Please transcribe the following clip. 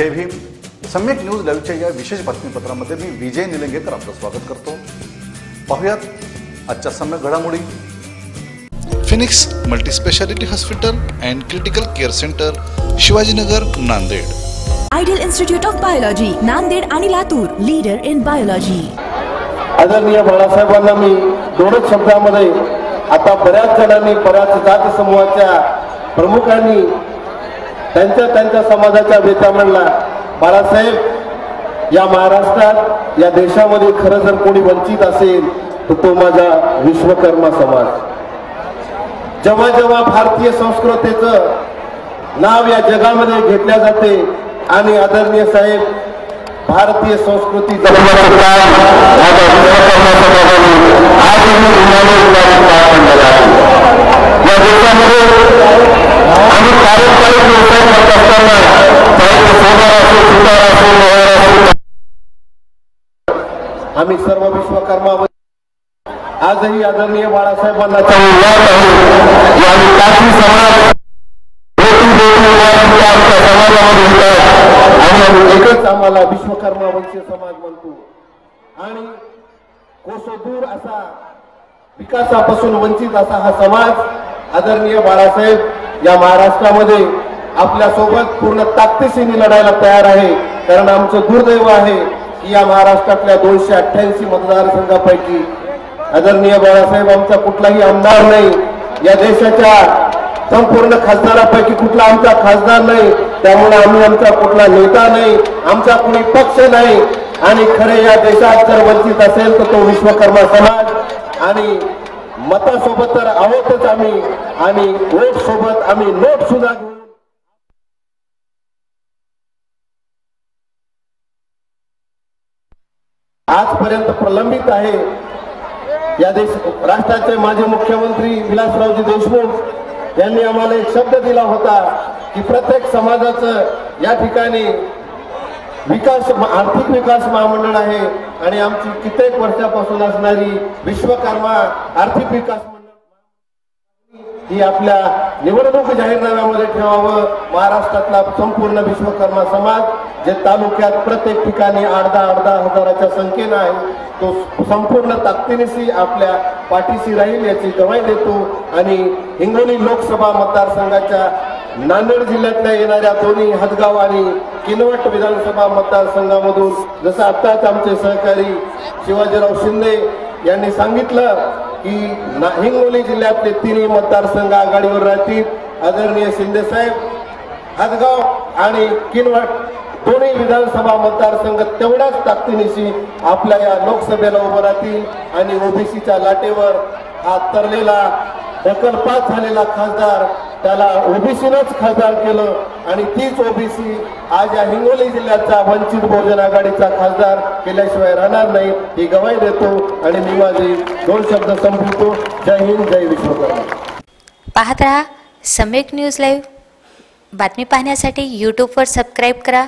जय भीम. सम्यक न्यूज लाईव्हच्या या विशेष बातमीपत्रामध्ये मी विजय निलंगेकर आपलं स्वागत करतो. पाहुयात आजच्या सम्यक घडामोडी. Phoenix multispeciality hospital and critical care centre Shivajinagar Nanded. Ideal institute of biology Nanded आणि लातूर लीडर इन बायोलॉजी. आदरणीय बाळासाहेबांना मी दोनच शब्दामध्ये आता बऱ्याच जणांनी बऱ्याच जात समूहाच्या प्रमुखांनी त्यांच्या त्यांच्या समाजाच्या बेता म्हणला बाळासाहेब या महाराष्ट्रात या देशामध्ये खरं जर कोणी वंचित असेल तर तो माझा विश्वकर्मा समाज. जेव्हा जेव्हा भारतीय संस्कृतीचं नाव या जगामध्ये घेतल्या जाते आणि आदरणीय साहेब भारतीय संस्कृती जपण्याचं काम माझ्या विश्वकर्मा समाजाने आजही इमानदारीने पार पाडलेलं आहे. या देशामध्ये आम्ही पारंपरिक व्यवसाय करत असताना साहित्य सोनार असो सुतार असो लोहार असो आम्ही सर्व विश्वकर्मा आजही आदरणीय बाळासाहेबांना आणि एकच आम्हाला विश्वकर्मा वंशीय समाज म्हणतो. आणि कोसो दूर असा विकासापासून वंचित असा हा समाज आदरणीय बाळासाहेब या महाराष्ट्रामध्ये आपल्यासोबत पूर्ण ताकदीशीने लढायला तयार आहे. कारण आमचं दुर्दैव आहे की या महाराष्ट्रातल्या दोनशे अठ्ठ्याऐंशी मतदारसंघापैकी आदरणीय बाळासाहेब आमचा कुठलाही आमदार नाही. या देशाच्या संपूर्ण खासदारापैकी कुठला आमचा खासदार नाही. त्यामुळे आम्ही आमचा कुठला नेता नाही. आमचा कुणी पक्ष नाही. आणि खरे या देशात जर वंचित असेल तर तो विश्वकर्मा समाज. आणि मतासोबत तर आहोतच आम्ही. आणि वोट सोबत आम्ही नोट सुद्धा आजपर्यंत प्रलंबित आहे. या देश राष्ट्राचे माजी मुख्यमंत्री विलासरावजी देशमुख यांनी आम्हाला एक शब्द दिला होता की प्रत्येक समाजाचं या ठिकाणी विकास आर्थिक विकास महामंडळ आहे आणि आमची कित्येक वर्षापासून असणारी विश्वकर्मा आर्थिक विकास मंडळ ही आपल्या निवडणूक जाहीरनाम्यामध्ये ठेवावं. महाराष्ट्रातला संपूर्ण विश्वकर्मा समाज जे तालुक्यात प्रत्येक ठिकाणी अर्धा अर्धा हजाराच्या संख्येनं आहे तो संपूर्ण ताकदीनिशी आपल्या पाठीशी राहील याची ग्वाही देतो. आणि हिंगोली लोकसभा मतदारसंघाच्या नांदेड जिल्ह्यातल्या येणाऱ्या दोन्ही हदगाव आणि किनवट विधानसभा मतदारसंघामधून जसं आत्ताच आमचे सहकारी शिवाजीराव शिंदे यांनी सांगितलं की ना- हिंगोली जिल्ह्यातले तिन्ही मतदारसंघ आघाडीवर राहतील. आदरणीय शिंदे साहेब हदगाव आणि किनवट दोन्ही विधानसभा मतदारसंघ तेवढ्याच ताकदीनिशी आपल्या या लोकसभेला उभं राहतील आणि ओबीसीच्या लाटेवर हा तरलेला ढकल पास झालेला खासदार त्याला ओबीसीनंच खासदार केलं आणि तीच ओबीसी आज या हिंगोली जिल्ह्याचा वंचित बहुजन आघाडीचा खासदार केल्याशिवाय राहणार नाही ही गवाही देतो आणि मी माझे दोन शब्द संपवतो. जय हिंद जय विश्वकर्मा. पाहत राहा सम्यक न्यूज लाईव्ह. बातमी पाहण्यासाठी यूट्यूबवर सबस्क्राईब करा.